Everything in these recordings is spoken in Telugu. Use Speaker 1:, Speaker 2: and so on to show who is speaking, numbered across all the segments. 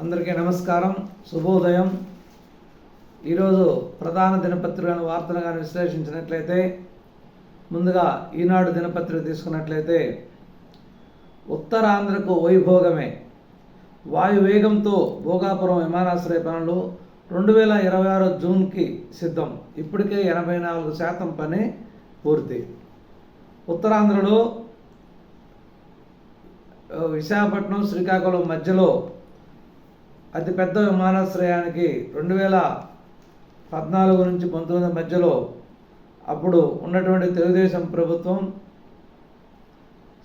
Speaker 1: అందరికీ నమస్కారం శుభోదయం. ఈరోజు ప్రధాన దినపత్రికలను వార్తలు కానీ విశ్లేషించినట్లయితే ముందుగా ఈనాడు దినపత్రిక తీసుకున్నట్లయితే ఉత్తరాంధ్రకు వైభోగమే. వాయువేగంతో భోగాపురం విమానాశ్రయ పనులు రెండు వేల ఇరవై ఆరు జూన్కి సిద్ధం. ఇప్పటికే ఎనభై నాలుగు శాతం పని పూర్తి. ఉత్తరాంధ్రలో విశాఖపట్నం శ్రీకాకుళం మధ్యలో అతిపెద్ద విమానాశ్రయానికి రెండు వేల పద్నాలుగు నుంచి పంతొమ్మిది మధ్యలో అప్పుడు ఉన్నటువంటి తెలుగుదేశం ప్రభుత్వం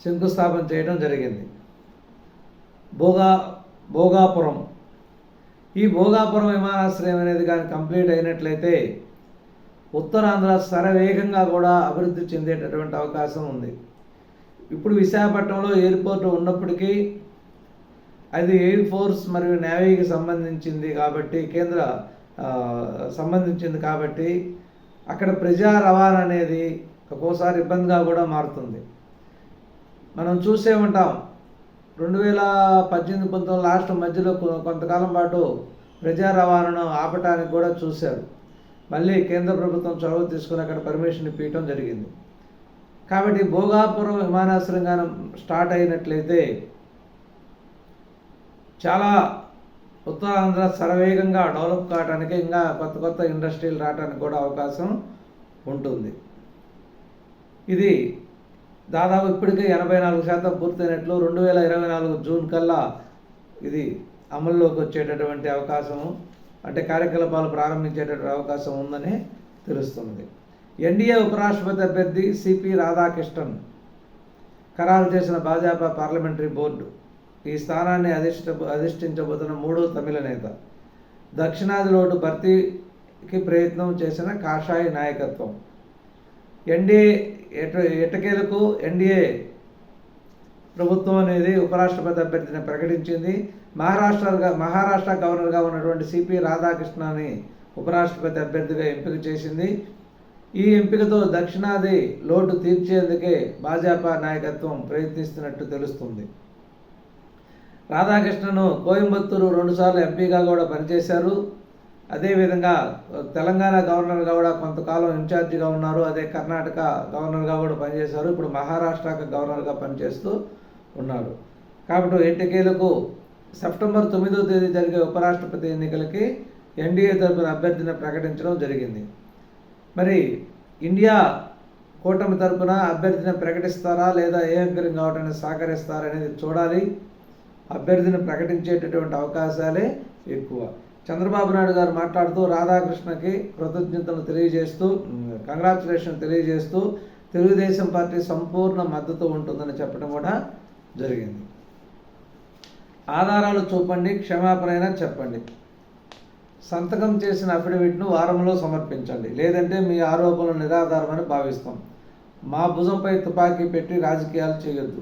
Speaker 1: శంకుస్థాపన చేయడం జరిగింది. భోగా భోగాపురం. ఈ భోగాపురం విమానాశ్రయం అనేది కానీ కంప్లీట్ అయినట్లయితే ఉత్తరాంధ్ర శరవేగంగా కూడా అభివృద్ధి చెందేటటువంటి అవకాశం ఉంది. ఇప్పుడు విశాఖపట్నంలో ఎయిర్పోర్ట్ ఉన్నప్పటికీ అది ఎయిర్ ఫోర్స్ మరియు నేవీకి సంబంధించింది కాబట్టి కేంద్ర సంబంధించింది కాబట్టి అక్కడ ప్రజా రవాణా అనేది ఒక్కోసారి ఇబ్బందిగా కూడా మారుతుంది. మనం చూసే ఉంటాం రెండు వేల పద్దెనిమిది పంతొమ్మిది లాస్ట్ మధ్యలో కొ- కొంతకాలం పాటు ప్రజా రవాణాను ఆపటానికి కూడా చూశారు. మళ్ళీ కేంద్ర ప్రభుత్వం చొరవ తీసుకుని అక్కడ పర్మిషన్ ఇప్పించడం జరిగింది. కాబట్టి భోగాపురం విమానాశ్రయం స్టార్ట్ అయినట్లయితే చాలా ఉత్తరాంధ్ర శరవేగంగా డెవలప్ కావడానికి ఇంకా కొత్త కొత్త ఇండస్ట్రీలు రావడానికి కూడా అవకాశం ఉంటుంది. ఇది దాదాపు ఇప్పటికే ఎనభై నాలుగు శాతం పూర్తయినట్లు రెండు వేల ఇరవై నాలుగు జూన్ కల్లా ఇది అమల్లోకి వచ్చేటటువంటి అవకాశం అంటే కార్యకలాపాలు ప్రారంభించేటటువంటి అవకాశం ఉందని తెలుస్తుంది. ఎన్డీఏ ఉపరాష్ట్రపతి అభ్యర్థి సిపి రాధాకృష్ణన్ ఖరారు చేసిన భాజపా పార్లమెంటరీ బోర్డు ఈ స్థానాన్ని అధిష్ట అధిష్ఠించబోతున్న మూడో తమిళ నేత. దక్షిణాది లోటు భర్తీకి ప్రయత్నం చేసిన కాషాయ నాయకత్వం. ఎన్డీఏ ఎట ఎటకేలకు ఎన్డీఏ ప్రభుత్వం అనేది ఉపరాష్ట్రపతి అభ్యర్థిని ప్రకటించింది. మహారాష్ట్రగా మహారాష్ట్ర గవర్నర్గా ఉన్నటువంటి సిపి రాధాకృష్ణని ఉపరాష్ట్రపతి అభ్యర్థిగా ఎంపిక చేసింది. ఈ ఎంపికతో దక్షిణాది లోటు తీర్చేందుకే భాజపా నాయకత్వం ప్రయత్నిస్తున్నట్టు తెలుస్తుంది. రాధాకృష్ణను కోయంబత్తూరు రెండుసార్లు ఎంపీగా కూడా పనిచేశారు. అదేవిధంగా తెలంగాణ గవర్నర్గా కూడా కొంతకాలం ఇన్ఛార్జిగా ఉన్నారు. అదే కర్ణాటక గవర్నర్గా కూడా పనిచేశారు. ఇప్పుడు మహారాష్ట్రకు గవర్నర్గా పనిచేస్తూ ఉన్నారు. కాబట్టి ఎన్టీకేలకు సెప్టెంబర్ తొమ్మిదో తేదీ జరిగే ఉపరాష్ట్రపతి ఎన్నికలకి ఎన్డీఏ తరపున అభ్యర్థిని ప్రకటించడం జరిగింది. మరి ఇండియా కూటమి తరపున అభ్యర్థిని ప్రకటిస్తారా లేదా ఏ అంకరింగ్ కావడానికి సహకరిస్తారా అనేది చూడాలి. అభ్యర్థిని ప్రకటించేటటువంటి అవకాశాలే ఎక్కువ. చంద్రబాబు నాయుడు గారు మాట్లాడుతూ రాధాకృష్ణకి కృతజ్ఞతలు తెలియజేస్తూ కంగ్రాచులేషన్ తెలియజేస్తూ తెలుగుదేశం పార్టీ సంపూర్ణ మద్దతు ఉంటుందని చెప్పడం కూడా జరిగింది. ఆధారాలు చూపండి క్షమాపణ చెప్పండి. సంతకం చేసిన అఫిడవిట్ను వారంలో సమర్పించండి. లేదంటే మీ ఆరోపణలు నిరాధారమని భావిస్తాం. మా భుజంపై తుపాకీ పెట్టి రాజకీయాలు చేయొద్దు.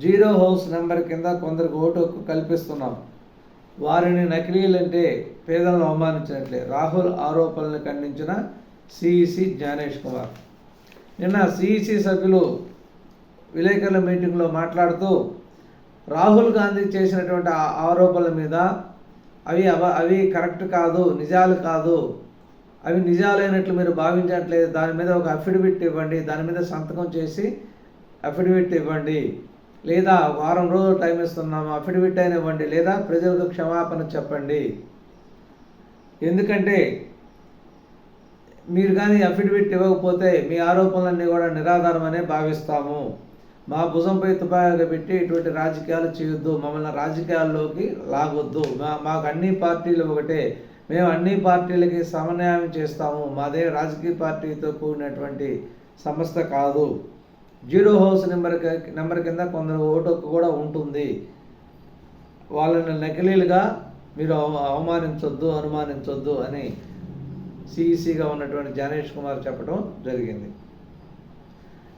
Speaker 1: జీరో హౌస్ నెంబర్ కింద కొందరికి ఓటు హక్కు కల్పిస్తున్నాం. వారిని నకిలీలంటే పేదలను అవమానించినట్లే రాహుల్ ఆరోపణలు ఖండించిన సిఈసి జ్ఞానేష్ కుమార్. నిన్న సిఈసి సభ్యులు విలేకరుల మీటింగ్లో మాట్లాడుతూ రాహుల్ గాంధీ చేసినటువంటి ఆ ఆరోపణల మీద అవి అవ అవి కరెక్ట్ కాదు నిజాలు కాదు. అవి నిజాలైనట్లు మీరు భావించట్లేదు. దాని మీద ఒక అఫిడవిట్ ఇవ్వండి. దాని మీద సంతకం చేసి అఫిడవిట్ ఇవ్వండి. లేదా వారం రోజులు టైం ఇస్తున్నాము? అఫిడవిట్ అయినవ్వండి లేదా ప్రజలకు క్షమాపణ చెప్పండి. ఎందుకంటే మీరు కానీ అఫిడవిట్ ఇవ్వకపోతే మీ ఆరోపణలన్నీ కూడా నిరాధారమనే భావిస్తాము. మా భుజంపై తుపాగా పెట్టి ఇటువంటి రాజకీయాలు చేయొద్దు. మమ్మల్ని రాజకీయాల్లోకి లాగొద్దు. మా మాకు అన్ని పార్టీలు ఒకటే. మేము అన్ని పార్టీలకి సమన్వయం చేస్తాము. మాదే రాజకీయ పార్టీతో కూడినటువంటి సంస్థ కాదు. జీరో హౌస్ నెంబర్ నెంబర్ కింద కొందరు ఓటు కూడా ఉంటుంది. వాళ్ళని నకిలీలుగా మీరు అవ- అవమానించొద్దు అనుమానించొద్దు అని సిఈసిగా ఉన్నటువంటి జానేష్ కుమార్ చెప్పడం జరిగింది.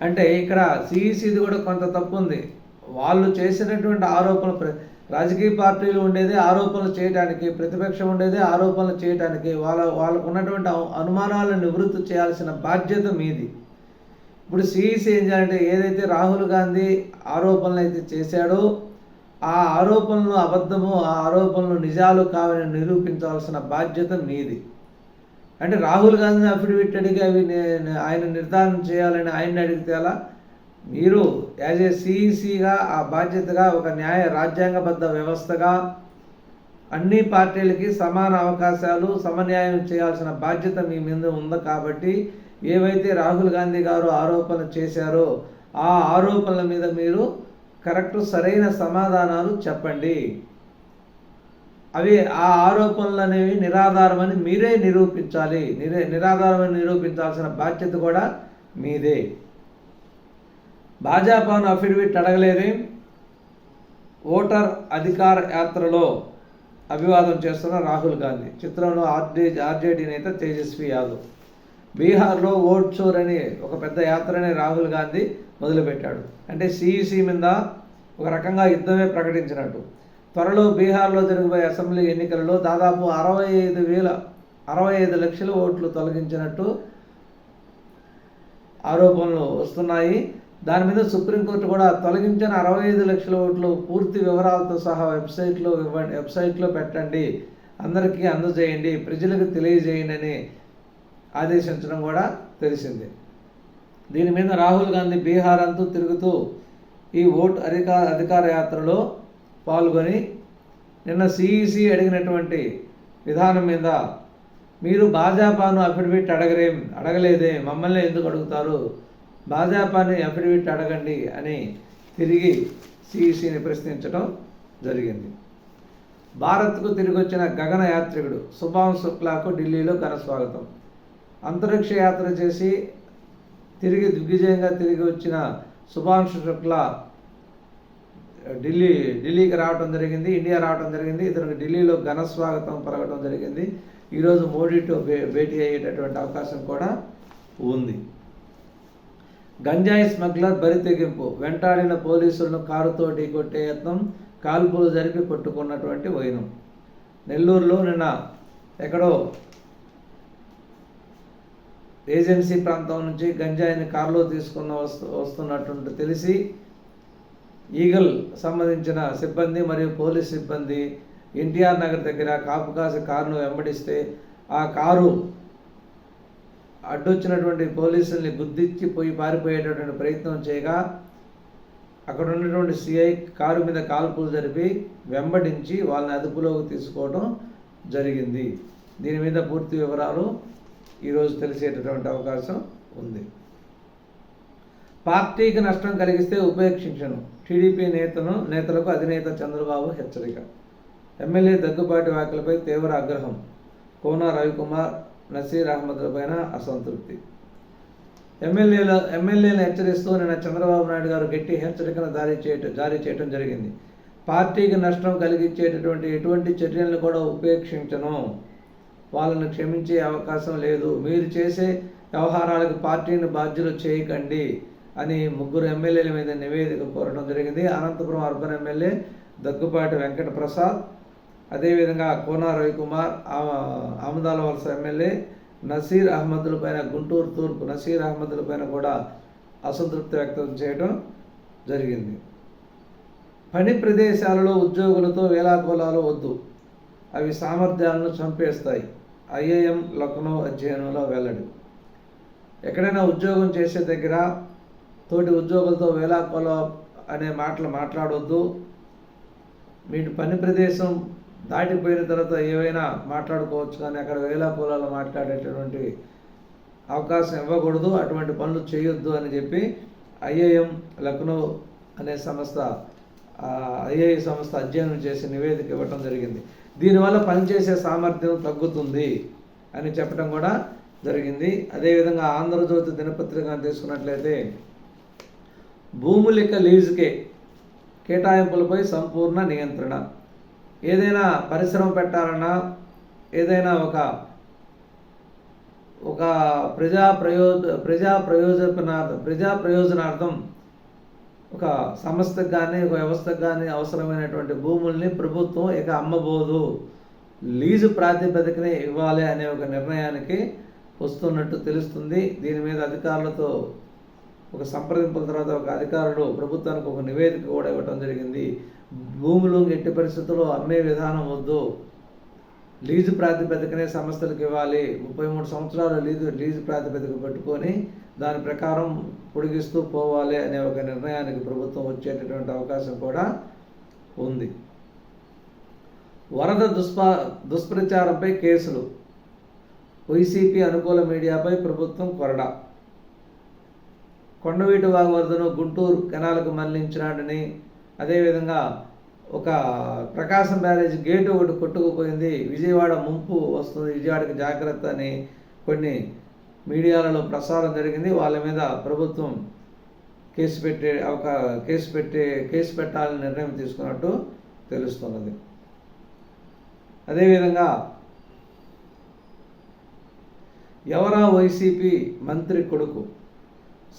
Speaker 1: అంటే ఇక్కడ సిఈసిది కూడా కొంత తప్పు ఉంది వాళ్ళు చేసినటువంటి ఆరోపణలు ప్ర- రాజకీయ పార్టీలు ఉండేది ఆరోపణలు చేయడానికి ప్రతిపక్షం ఉండేది ఆరోపణలు చేయడానికి వాళ్ళ వాళ్ళకు ఉన్నటువంటి అనుమానాలను నివృత్తి చేయాల్సిన బాధ్యత మీది. ఇప్పుడు సిఈసి ఏం చేయాలంటే ఏదైతే రాహుల్ గాంధీ ఆరోపణలు అయితే చేశాడో ఆ ఆరోపణలు అబద్ధము ఆ ఆరోపణలు నిజాలు కావని నిరూపించవలసిన బాధ్యత మీది అంటే రాహుల్ గాంధీ అఫిడవిట్ అడిగి అవి ఆయన నిర్ధారణ చేయాలని ఆయన్ని అడిగితే అలా మీరు యాజ్ ఏ సిఈసిగా ఆ బాధ్యతగా ఒక న్యాయ రాజ్యాంగబద్ధ వ్యవస్థగా అన్ని పార్టీలకి సమాన అవకాశాలు సమన్యాయం చేయాల్సిన బాధ్యత మీ మీద ఉంది కాబట్టి ఏవైతే రాహుల్ గాంధీ గారు ఆరోపణలు చేశారో ఆ ఆరోపణల మీద మీరు కరెక్ట్ సరైన సమాధానాలు చెప్పండి. అవి ఆ ఆరోపణలు అనేవి నిరాధారమని మీరే నిరూపించాలి. నిరే నిరాధారమని నిరూపించాల్సిన బాధ్యత కూడా మీదే. భాజపాను అఫిడవిట్ అడగలేదే? ఓటర్ అధికార యాత్రలో అభివాదం చేస్తున్న రాహుల్ గాంధీ. చిత్రంలో ఆర్జే ఆర్జేడీ నేత తేజస్వి యాదవ్. బీహార్లో ఓట్ చోర్ అని ఒక పెద్ద యాత్రని రాహుల్ గాంధీ మొదలుపెట్టాడు. అంటే సిఈసి మీద ఒక రకంగా యుద్ధమే ప్రకటించినట్టు. త్వరలో బీహార్లో జరగబోయే అసెంబ్లీ ఎన్నికలలో దాదాపు అరవై ఐదు వేల అరవై ఐదు లక్షల ఓట్లు తొలగించినట్టు ఆరోపణలు వస్తున్నాయి. దాని మీద సుప్రీంకోర్టు కూడా తొలగించిన అరవై ఐదు లక్షల ఓట్లు పూర్తి వివరాలతో సహా వెబ్సైట్లో ఇవ్వండి వెబ్సైట్లో పెట్టండి. అందరికీ అందజేయండి. ప్రజలకు తెలియజేయండి అని ఆదేశించడం కూడా తెలిసింది. దీని మీద రాహుల్ గాంధీ బీహార్ అంతా తిరుగుతూ ఈ ఓటు అధికార అధికార యాత్రలో పాల్గొని నిన్న సిఈసి అడిగినటువంటి విధానం మీద మీరు భాజపాను అఫిడవిట్ అడగరేం అడగలేదే మమ్మల్ని ఎందుకు అడుగుతారు? భాజపాని అఫిడవిట్ అడగండి అని తిరిగి సిఈసిని ప్రశ్నించడం జరిగింది. భారత్కు తిరిగి వచ్చిన గగన యాత్రికుడు శుక్లాకు ఢిల్లీలో ఘన స్వాగతం. అంతరిక్ష యాత్ర చేసి తిరిగి దిగ్విజయంగా తిరిగి వచ్చిన శుభాంశు శుక్లా ఢిల్లీ ఢిల్లీకి రావడం జరిగింది ఇండియా రావడం జరిగింది ఇతనికి ఢిల్లీలో ఘన స్వాగతం పలకడం జరిగింది. ఈరోజు మోడీతో భేటీ అయ్యేటటువంటి అవకాశం కూడా ఉంది. గంజాయి స్మగ్లర్ బరితెగింపు వెంటాడిన పోలీసులను కారుతో ఢీకొట్టే యత్నం కాల్పులు జరిపి పట్టుకున్నటువంటి వైనం. నెల్లూరులో నిన్న ఎక్కడో ఏజెన్సీ ప్రాంతం నుంచి గంజాయిని కారులో తీసుకున్న వస్తు వస్తున్నట్టు తెలిసి ఈగల్ సంబంధించిన సిబ్బంది మరియు పోలీస్ సిబ్బంది ఎన్టీఆర్ నగర్ దగ్గర కాపు కాసి కారును వెంబడిస్తే ఆ కారు అడ్డొచ్చినటువంటి పోలీసుల్ని గుద్దిచ్చి పోయి పారిపోయేటటువంటి ప్రయత్నం చేయగా అక్కడ ఉన్నటువంటి సిఐ కారు మీద కాల్పులు జరిపి వెంబడించి వాళ్ళని అదుపులోకి తీసుకోవడం జరిగింది. దీని మీద పూర్తి వివరాలు ఈరోజు తెలిసేటటువంటి అవకాశం ఉంది. పార్టీకి నష్టం కలిగిస్తే ఉపేక్షించను. టీడీపీ నేతను నేతలకు అధినేత చంద్రబాబు హెచ్చరిక. ఎమ్మెల్యే దగ్గుబాటి వ్యాఖ్యలపై తీవ్ర ఆగ్రహం. కోన రవికుమార్ నసీర్ అహ్మద్లపైన అసంతృప్తి. ఎమ్మెల్యేల ఎమ్మెల్యేలను హెచ్చరిస్తూ నిన్న చంద్రబాబు నాయుడు గారు గట్టి హెచ్చరికను జారీ చేయటం జారీ చేయటం జరిగింది. పార్టీకి నష్టం కలిగించేటటువంటి ఎటువంటి చర్యలను కూడా ఉపేక్షించను. వాళ్ళను క్షమించే అవకాశం లేదు. మీరు చేసే వ్యవహారాలకు పార్టీని బాధ్యులు చేయకండి అని ముగ్గురు ఎమ్మెల్యేల మీద నివేదిక కోరడం జరిగింది. అనంతపురం అర్బన్ ఎమ్మెల్యే దగ్గుపాటి వెంకట ప్రసాద్ అదేవిధంగా కోన రవికుమార్ అహ్మదాల వలస ఎమ్మెల్యే నసీర్ అహ్మద్లపైన గుంటూరు తూర్పు నసీర్ అహ్మద్లపైన కూడా అసంతృప్తి వ్యక్తం చేయడం జరిగింది. పని ప్రదేశాలలో ఉద్యోగులతో వేలాకోలాలు వద్దు. అవి సామర్థ్యాలను చంపేస్తాయి. ఐఏఎం లక్నో అధ్యయనంలో వెల్లడి ఎక్కడైనా ఉద్యోగం చేసే దగ్గర తోటి ఉద్యోగులతో వేలాకోల అనే మాటలు మాట్లాడొద్దు. మీ పని ప్రదేశం దాటిపోయిన తర్వాత ఏవైనా మాట్లాడుకోవచ్చు కానీ అక్కడ వేలాకోలాలు మాట్లాడేటటువంటి అవకాశం ఇవ్వకూడదు. అటువంటి పనులు చేయొద్దు అని చెప్పి ఐఏఎం లక్నో అనే సంస్థ ఐఏఐ సంస్థ అధ్యయనం చేసి నివేదిక ఇవ్వటం జరిగింది. దీనివల్ల పనిచేసే సామర్థ్యం తగ్గుతుంది అని చెప్పడం కూడా జరిగింది. అదేవిధంగా ఆంధ్రజ్యోతి దినపత్రిక తీసుకున్నట్లయితే భూములిక లీజుకే కేటాయింపులపై సంపూర్ణ నియంత్రణ. ఏదైనా పరిశ్రమ పెట్టాలన్నా ఏదైనా ఒక ఒక ప్రజా ప్రయోజ ప్రజా ప్రయోజనార్థం ప్రజా ప్రయోజనార్థం ఒక సంస్థకు కానీ ఒక వ్యవస్థకు కానీ అవసరమైనటువంటి భూముల్ని ప్రభుత్వం ఇక అమ్మబోదు. లీజు ప్రాతిపదికనే ఇవ్వాలి అనే ఒక నిర్ణయానికి వస్తున్నట్టు తెలుస్తుంది. దీని మీద అధికారులతో ఒక సంప్రదింపుల తర్వాత ఒక అధికారులు ప్రభుత్వానికి ఒక నివేదిక కూడా ఇవ్వడం జరిగింది. భూములు ఎట్టి పరిస్థితుల్లో అమ్మే విధానం వద్దు. లీజు ప్రాతిపదికనే సంస్థలకు ఇవ్వాలి. ముప్పై మూడు సంవత్సరాలు లీజు లీజు ప్రాతిపదిక పెట్టుకొని దాని ప్రకారం పొడిగిస్తూ పోవాలి అనే ఒక నిర్ణయానికి ప్రభుత్వం వచ్చేటటువంటి అవకాశం కూడా ఉంది. వరద దుష్పా దుష్ప్రచారంపై కేసులు. వైసీపీ అనుకూల మీడియాపై ప్రభుత్వం కొరడా. కొండవీటి వాగు వరదను గుంటూరు కెనాలకు మళ్ళించినాడని అదేవిధంగా ఒక ప్రకాశం బ్యారేజ్ గేటు ఒకటి కొట్టుకుపోయింది. విజయవాడ ముంపు వస్తుంది. విజయవాడకి జాగ్రత్త అని కొన్ని మీడియాలలో ప్రసారం జరిగింది. వాళ్ళ మీద ప్రభుత్వం కేసు పెట్టే ఒక కేసు పెట్టే కేసు పెట్టాలని నిర్ణయం తీసుకున్నట్టు తెలుస్తున్నది. అదేవిధంగా ఎవరా వైసీపీ మంత్రి కొడుకు?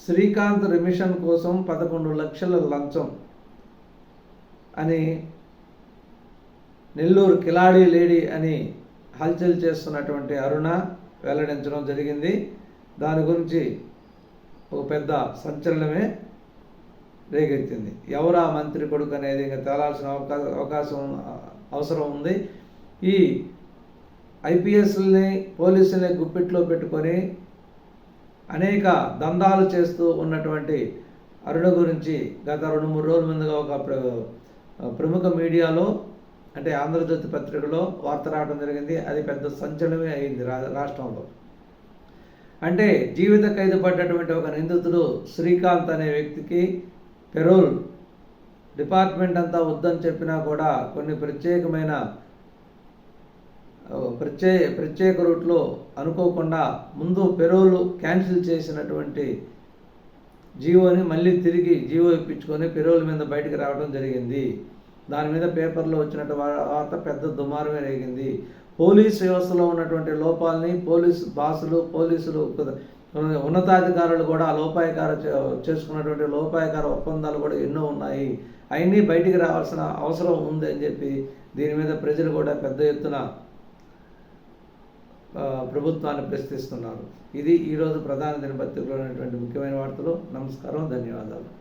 Speaker 1: శ్రీకాంత్ రిమిషన్ కోసం పదకొండు లక్షల లంచం. అని నెల్లూరు కిలాడి లేడీ అని హల్చల్ చేస్తున్నటువంటి అరుణ వెల్లడించడం జరిగింది. దాని గురించి ఒక పెద్ద సంచలనమే రేగెత్తింది ఎవరా మంత్రి కొడుకు అనేది ఇంకా తేలాల్సిన అవకాశం అవకాశం అవసరం ఉంది. ఈ ఐపీఎస్ని పోలీసుల్ని గుప్పిట్లో పెట్టుకొని అనేక దందాలు చేస్తూ ఉన్నటువంటి అరుణ గురించి గత రెండు మూడు రోజుల ముందుగా ఒక ప్రముఖ మీడియాలో అంటే ఆంధ్రజ్యోతి పత్రికలో వార్త రావడం జరిగింది. అది పెద్ద సంచలనమే అయింది రా రాష్ట్రంలో. అంటే జీవిత ఖైదు పడ్డటువంటి ఒక నిందితుడు శ్రీకాంత్ అనే వ్యక్తికి పెరోల్ డిపార్ట్మెంట్ అంతా వద్దని చెప్పినా కూడా కొన్ని ప్రత్యేకమైన ప్రత్యే ప్రత్యేక రూట్లో అనుకోకుండా ముందు పెరోలు క్యాన్సిల్ చేసినటువంటి జీవోని మళ్ళీ తిరిగి జీవో ఇప్పించుకొని పెరోల్ మీద బయటకు రావడం జరిగింది. దాని మీద పేపర్లో వచ్చినట్టు వార్త పెద్ద దుమారమే రేగింది. పోలీస్ వ్యవస్థలో ఉన్నటువంటి లోపాలని పోలీసు బాసులు పోలీసులు ఉన్నతాధికారులు కూడా లోపాయకార చే- చేసుకున్నటువంటి లోపాయకార ఒప్పందాలు కూడా ఎన్నో ఉన్నాయి. అవన్నీ బయటికి రావాల్సిన అవసరం ఉంది అని చెప్పి దీని మీద ప్రజలు కూడా పెద్ద ఎత్తున ప్రభుత్వాన్ని ప్రశ్నిస్తున్నారు. ఇది ఈరోజు ప్రధాన దినపత్రికలో ఉన్నటువంటి ముఖ్యమైన వార్తలు. నమస్కారం ధన్యవాదాలు.